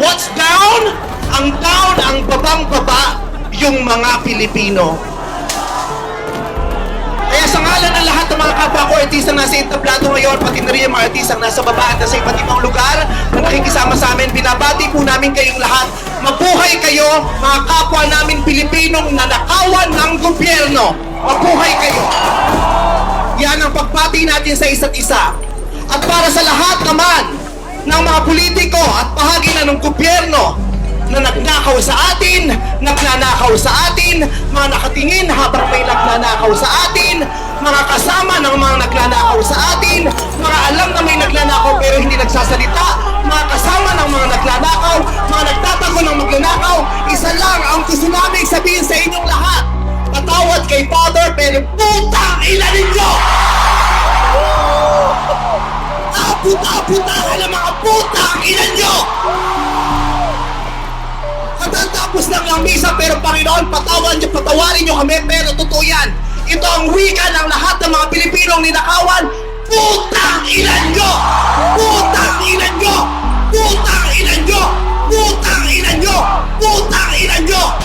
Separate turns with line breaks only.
What's down? Ang down, ang babang-baba, yung mga Pilipino. Kaya sa ngalan ng lahat ng mga kapwa ko artista nasa entablado ngayon, pati na rin yung mga artista nasa baba at nasa iba't ibang lugar na nakikisama sa amin, binabati po namin kayong lahat. Mabuhay kayo, mga kapwa namin Pilipinong nanakawan ng gobyerno. Mabuhay kayo. Yan ang pagbati natin sa isa't isa. At para sa lahat naman ng mga politiko at bahagi na na nagnakaw sa atin, nagnanakaw sa atin, mga nakatingin habang may nagnanakaw sa atin, mga kasama ng mga nagnanakaw sa atin, mga alam na may nagnanakaw pero hindi nagsasalita, mga kasama ng mga nagnanakaw, mga nagtatago ng magnanakaw, isa lang ang gusto namin sabihin sa inyong lahat. Patawad kay Father pero putang ina ninyo! Aputa-aputa ka ng mga puta ang ina nyo! Katatapos lang ng misa pero Panginoon, patawan niyo, patawarin niyo kami pero totoo yan. Ito ang wika ng lahat ng mga Pilipinong ninakawan. Putang ina nyo!